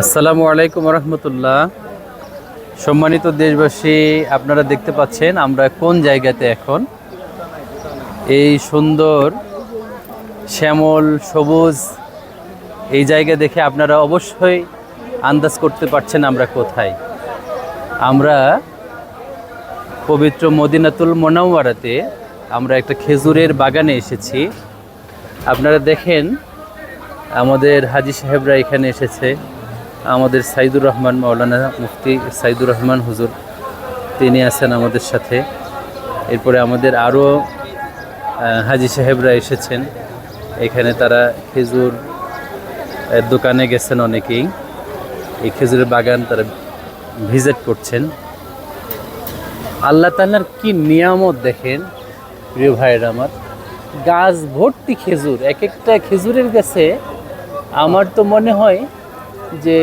আসসালামু আলাইকুম রহমতুল্লাহ। সম্মানিত দেশবাসী, আপনারা দেখতে পাচ্ছেন আমরা কোন জায়গাতে এখন? এই সুন্দর, শ্যামল, সবুজ, এই জায়গা দেখে আপনারা অবশ্যই আন্দাজ করতে পারছেন আমরা কোথায়। আমরা পবিত্র মদিনাতুল মোনাওয়ারাতে আমরা একটা খেজুরের বাগানে এসেছি। আপনারা দেখেন আমাদের হাজি সাহেবরা এখানে এসেছে। আমাদের সাইদুর রহমান, মাওলানা মুফতি সাইদুর রহমান হুজুর, তিনি আছেন আমাদের সাথে। এরপরে আমাদের আরও হাজি সাহেবরা এসেছেন। এখানে তারা খেজুর দোকানে গেছেন অনেকেই। এই খেজুরের বাগান তারা ভিজিট করছেন। আল্লাহ তাল্লার কি নিয়ামত দেখেন, প্রিয় ভাইয়ের আমার? গাছ ভর্তি খেজুর, এক একটা খেজুরের গাছে আমার তো মনে হয় যে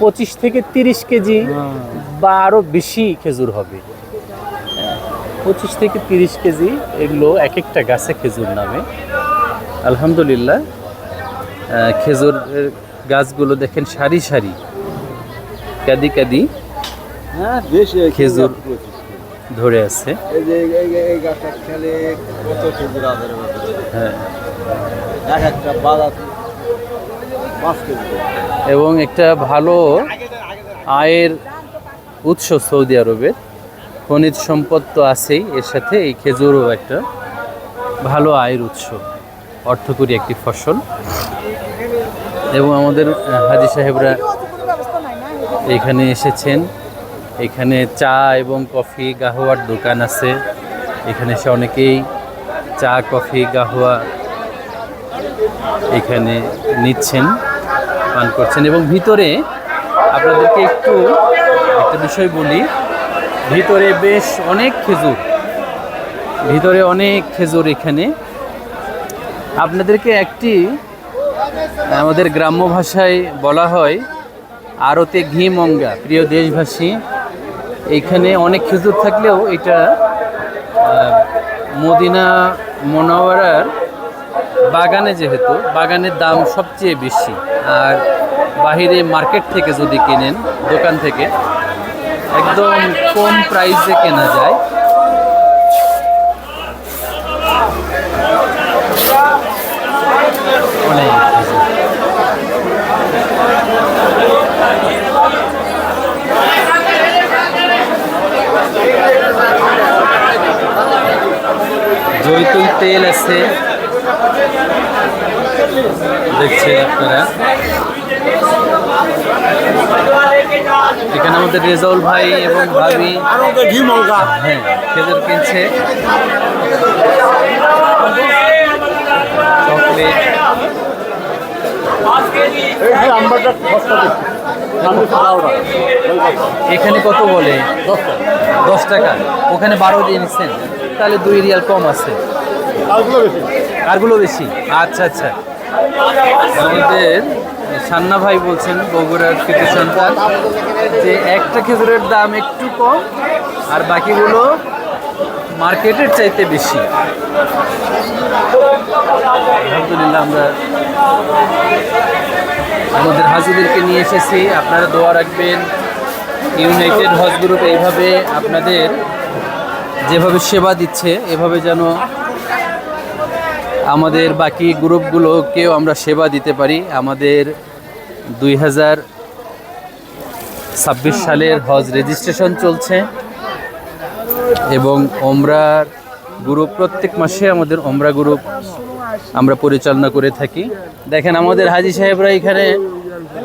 পঁচিশ থেকে তিরিশ কেজি বা আরও বেশি খেজুর হবে। পঁচিশ থেকে তিরিশ কেজি এগুলো এক একটা গাছে খেজুর নামে। আলহামদুলিল্লাহ খেজুর গাছগুলো দেখেন সারি সারি কাদি কাদি হ্যাঁ বেশি খেজুর ধরে আছে। হ্যাঁ এক একটা বাজার পাঁচ কেজি এবং একটা ভালো আয়ের উৎস সৌদি আরবের খনিজ সম্পদ তো আছেই, এর সাথে এই খেজুরও একটা ভালো আয়ের উৎস, অর্থকরী একটি ফসল। এবং আমাদের হাজি সাহেবরা এখানে এসেছেন। এখানে চা এবং কফি গাহোয়ার দোকান আছে। এখানে এসে অনেকেই চা, কফি গাহোয়া এখানে নিচ্ছেন। পান করছেন এবং ভিতরে আপনাদেরকে একটু একটা বিষয় বলি। ভিতরে বেশ অনেক খেজুর। ভিতরে অনেক খেজুর এখানে। আপনাদেরকে একটি আমাদের গ্রাম্য ভাষায় বলা হয় আরতে ঘি মঙ্গা প্রিয় দেশবাসী, এখানে অনেক খেজুর থাকলেও এটা মদিনা মনোয়ারার বাগানে যেহেতু, বাগানের দাম সবচেয়ে বেশি আর বাহিরে মার্কেট থেকে যদি কেনেন, দোকান থেকে, একদম কম প্রাইসে কেনা যায়। জৈতুল তেল আছে দেখছেন আপনারা। এখানে আমাদের রেজাউল ভাই এবং ভাবি। হ্যাঁ খেজুর কিনছে। চকলেট। এখানে কত বলে? দশ টাকা। ওখানে বারো দিয়ে নিচ্ছেন। তাহলে দুই রিয়াল কম আছে। তারগুলো বেশি? আচ্ছা আচ্ছা। আমাদের সান্না ভাই বলছেন বগুড়ার কৃতি সন্তান যে একটা খেজুরের দাম একটু কম, আর বাকিগুলো মার্কেটের চাইতে বেশি। আলহামদুলিল্লাহ, আমরা আমাদের হাজিদেরকে নিয়ে এসেছি। আপনারা দোয়া রাখবেন। ইউনাইটেড হজ গ্রুপ এইভাবে আপনাদের যেভাবে সেবা দিচ্ছে, এভাবে যেন আমাদের বাকি গ্রুপগুলোকেও আমরা সেবা দিতে পারি। আমাদের দুই হাজার ছাব্বিশ সালের হজ রেজিস্ট্রেশন চলছে এবং ওমরার গ্রুপ প্রত্যেক মাসে আমাদের ওমরা গ্রুপ আমরা পরিচালনা করে থাকি। দেখেন আমাদের হাজি সাহেবরা এখানে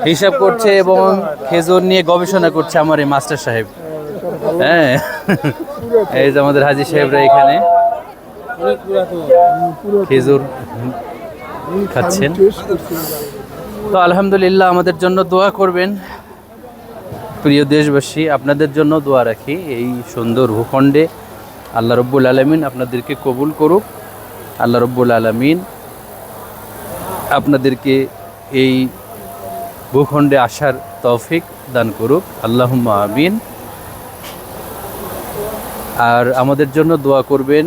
হিসাব করছে এবং খেজুর নিয়ে গবেষণা করছে আমার এই মাস্টার সাহেব। হ্যাঁ এই যে আমাদের হাজি সাহেবরা এখানে। খেজুর খাচ্ছেন। তো আলহামদুলিল্লাহ আমাদের জন্য দোয়া করবেন। প্রিয় দেশবাসী, আপনাদের জন্য দোয়া রাখি এই সুন্দর ভূখণ্ডে। আল্লাহ রব্বুল আলমিন আপনাদেরকে কবুল করুক। আল্লাহ রব্বুল আলমিন আপনাদেরকে এই ভূখণ্ডে আসার তৌফিক দান করুক। আল্লাহ আমিন। আর আমাদের জন্য দোয়া করবেন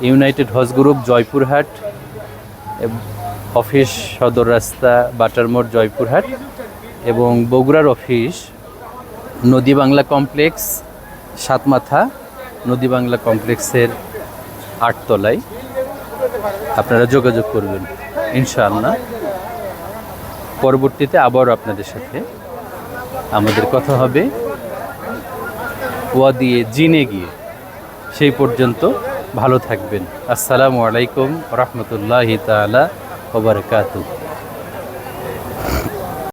united Hajj group Joypurhat office সদর রাস্তা বাটারমোড় জয়পুরহাট এবং বগুড়ার অফিস নদী বাংলা কমপ্লেক্স সাতমাথা নদী বাংলা কমপ্লেক্সের আটতলায়। আপনারা যোগাযোগ করবেন, ইনশাআল্লাহ। পরবর্তীতে আবার আপনাদের সাথে আমাদের কথা হবে। ওয়া দিয়ে জিনে গিয়ে। সেই পর্যন্ত ভালো থাকবেন। আসসালামু আলাইকুম রহমতুল্লাহ তালা ওবরকাতুহ